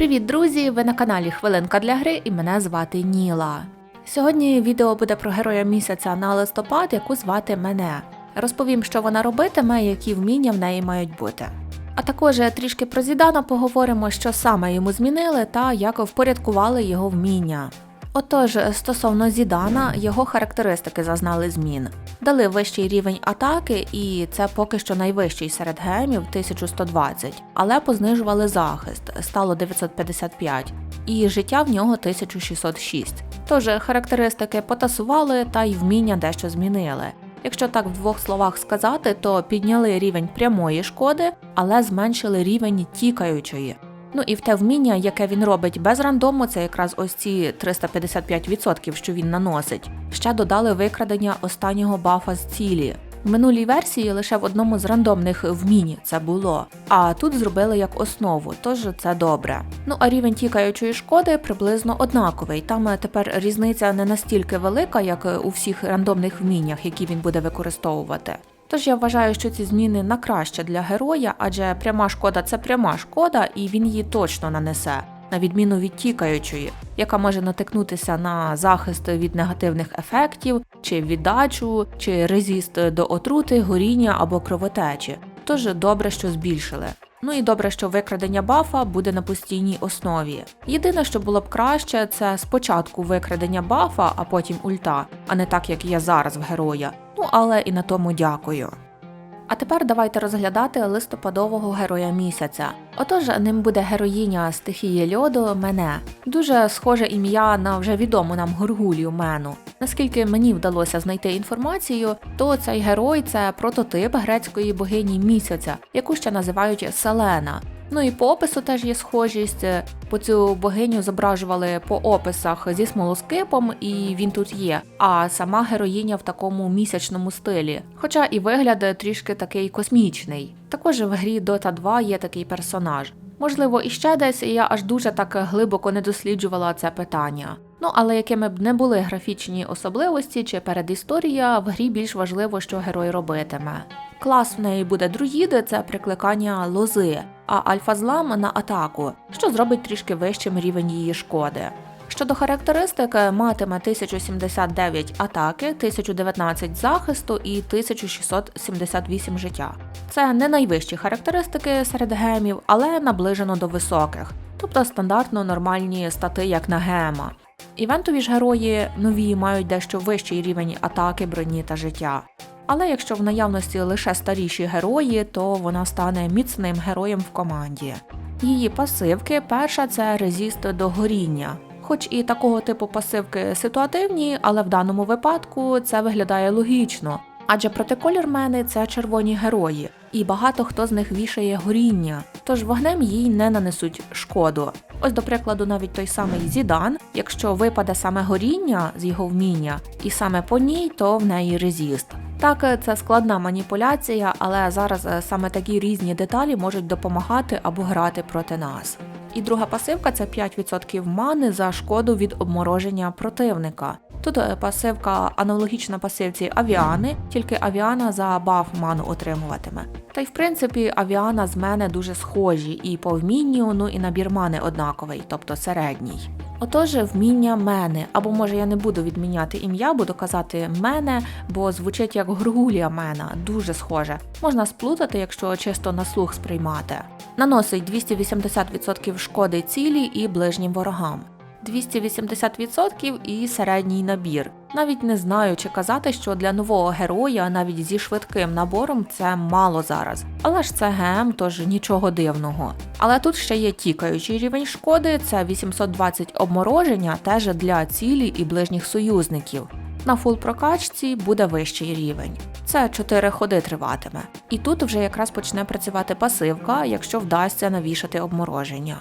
Привіт, друзі! Ви на каналі Хвилинка для гри і мене звати Ніла. Сьогодні відео буде про героя місяця на листопад, яку звати мене. Розповім, що вона робитиме, які вміння в неї мають бути. А також трішки про Зідана поговоримо, що саме йому змінили та як впорядкували його вміння. Отож, стосовно Зідана, його характеристики зазнали змін. Дали вищий рівень атаки, і це поки що найвищий серед гемів 1120, але познижували захист, стало 955, і життя в нього 1606. Тож характеристики потасували та й вміння дещо змінили. Якщо так в двох словах сказати, то підняли рівень прямої шкоди, але зменшили рівень тікаючої. Ну і в те вміння, яке він робить без рандому, це якраз ось ці 355%, що він наносить. Ще додали викрадення останнього бафа з цілі. В минулій версії лише в одному з рандомних вмінь це було, а тут зробили як основу, тож це добре. Ну а рівень тікаючої шкоди приблизно однаковий. Там тепер різниця не настільки велика, як у всіх рандомних вміннях, які він буде використовувати. Тож я вважаю, що ці зміни на краще для героя, адже пряма шкода це пряма шкода, і він її точно нанесе, на відміну від тікаючої, яка може натикнутися на захист від негативних ефектів, чи віддачу, чи резіст до отрути, горіння або кровотечі. Тож добре, що збільшили. Ну і добре, що викрадення бафа буде на постійній основі. Єдине, що було б краще, це спочатку викрадення бафа, а потім ульта, а не так, як є зараз в героя. Ну але і на тому дякую. А тепер давайте розглядати листопадового героя місяця. Отож, ним буде героїня стихії льоду мене. Дуже схоже ім'я на вже відому нам Гургулію Мену. Наскільки мені вдалося знайти інформацію, то цей герой це прототип грецької богині місяця, яку ще називають Селена. Ну і по опису теж є схожість. По цю богиню зображували по описах зі смолоскипом, і він тут є. А сама героїня в такому місячному стилі. Хоча і вигляд трішки такий космічний. Також в грі Dota 2 є такий персонаж. Можливо, іще десь я аж дуже так глибоко не досліджувала це питання. Ну але якими б не були графічні особливості чи передісторія, в грі більш важливо, що герой робитиме. Клас в неї буде друїди, це прикликання лози, а альфа-злам на атаку, що зробить трішки вищим рівень її шкоди. Щодо характеристик, матиме 1079 атаки, 1019 захисту і 1678 життя. Це не найвищі характеристики серед гемів, але наближено до високих, тобто стандартно нормальні стати, як на гема. Івентові ж герої нові мають дещо вищий рівень атаки, броні та життя. Але якщо в наявності лише старіші герої, то вона стане міцним героєм в команді. Її пасивки перша це резист до горіння. Хоч і такого типу пасивки ситуативні, але в даному випадку це виглядає логічно, адже протиколірмени це червоні герої, і багато хто з них вішає горіння, тож вогнем їй не нанесуть шкоду. Ось, до прикладу, навіть той самий Зідан, якщо випаде саме горіння з його вміння, і саме по ній, то в неї резіст. Так, це складна маніпуляція, але зараз е, саме такі різні деталі можуть допомагати або грати проти нас. І друга пасивка це 5% мани за шкоду від обмороження противника. Тут е, пасивка аналогічна пасивці авіани, тільки авіана за баф ману отримуватиме. Та й в принципі авіана з мене дуже схожі і по вмінню, ну і набір мани однаковий, тобто середній. Отож, вміння мене, або може я не буду відміняти ім'я, буду казати мене, бо звучить як Гургулія Мена, дуже схоже. Можна сплутати, якщо чисто на слух сприймати. Наносить 280% шкоди цілі і ближнім ворогам. 280% і середній набір. Навіть не знаю, чи казати, що для нового героя навіть зі швидким набором це мало зараз. Але ж це ГМ, тож нічого дивного. Але тут ще є тікаючий рівень шкоди, це 820 обмороження теж для цілі і ближніх союзників. На фул прокачці буде вищий рівень. Це 4 ходи триватиме. І тут вже якраз почне працювати пасивка, якщо вдасться навішати обмороження.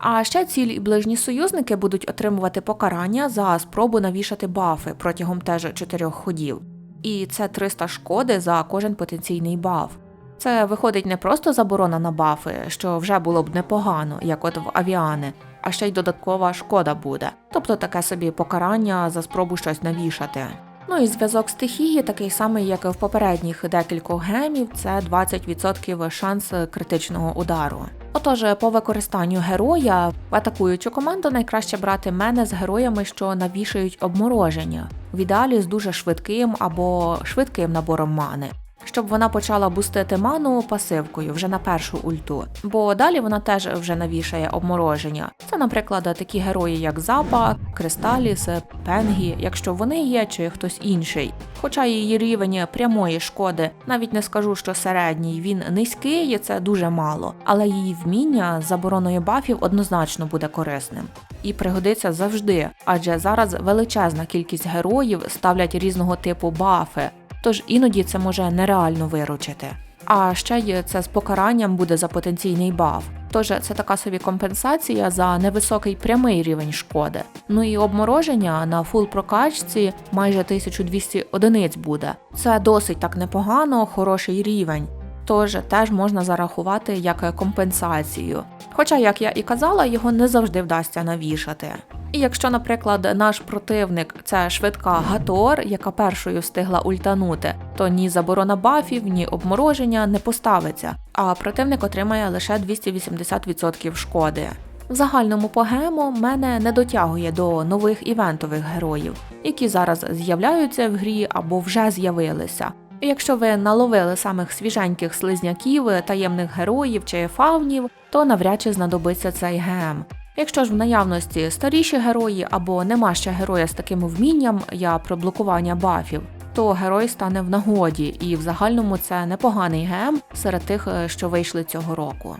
А ще цілі і ближні союзники будуть отримувати покарання за спробу навішати бафи протягом теж чотирьох ходів. І це 300 шкоди за кожен потенційний баф. Це виходить не просто заборона на бафи, що вже було б непогано, як от в авіани, а ще й додаткова шкода буде, тобто таке собі покарання за спробу щось навішати. Ну і зв'язок стихії такий самий, як і в попередніх декількох гемів, це 20% шанс критичного удару. Отож, по використанню героя в атакуючу команду найкраще брати мене з героями, що навішають обмороження, в ідеалі з дуже швидким або швидким набором мани. Щоб вона почала бустити ману пасивкою вже на першу ульту, бо далі вона теж вже навішає обмороження. Це, наприклад, такі герої, як Запа, Кристаліс, Пенгі, якщо вони є, чи хтось інший. Хоча її рівень прямої шкоди, навіть не скажу, що середній, він низький, це дуже мало, але її вміння з забороною бафів однозначно буде корисним. І пригодиться завжди, адже зараз величезна кількість героїв ставлять різного типу бафи, тож іноді це може нереально виручити. А ще й це з покаранням буде за потенційний баф. Тож це така собі компенсація за невисокий прямий рівень шкоди. Ну і обмороження на фул прокачці майже 1200 одиниць буде. Це досить так непогано, хороший рівень. Тож теж можна зарахувати як компенсацію. Хоча, як я і казала, його не завжди вдасться навішати. І якщо, наприклад, наш противник це швидка Гатор, яка першою встигла ультанути, то ні заборона бафів, ні обмороження не поставиться, а противник отримає лише 280% шкоди. В загальному по гему мене не дотягує до нових івентових героїв, які зараз з'являються в грі або вже з'явилися. Якщо ви наловили самих свіженьких слизняків, таємних героїв чи фавнів, то навряд чи знадобиться цей гем. Якщо ж в наявності старіші герої або нема ще героя з таким вмінням, як про блокування бафів, то герой стане в нагоді, і в загальному це непоганий гем серед тих, е, що вийшли цього року.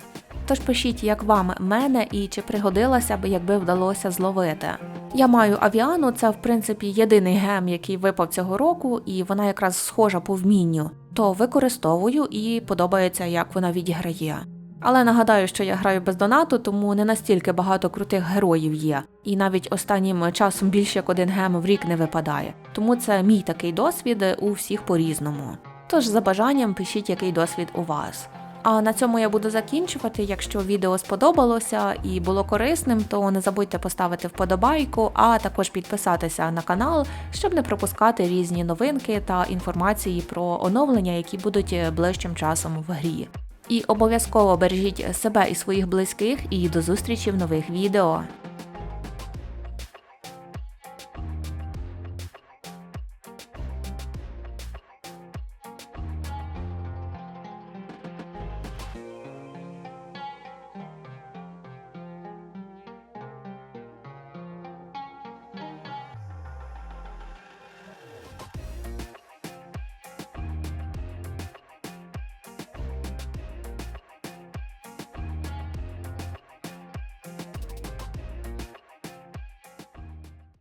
Тож пишіть, як вам мене і чи пригодилася б, якби вдалося зловити. Я маю авіану, це в принципі єдиний гем, який випав цього року, і вона якраз схожа по вмінню, то використовую і подобається, як вона відіграє. Але нагадаю, що я граю без донату, тому не настільки багато крутих героїв є, і навіть останнім часом більше як один гем в рік не випадає. Тому це мій такий досвід у всіх по-різному. Тож за бажанням пишіть, який досвід у вас. А на цьому я буду закінчувати. Якщо відео сподобалося і було корисним, то не забудьте поставити вподобайку, а також підписатися на канал, щоб не пропускати різні новинки та інформації про оновлення, які будуть ближчим часом в грі. І обов'язково бережіть себе і своїх близьких, і до зустрічі в нових відео.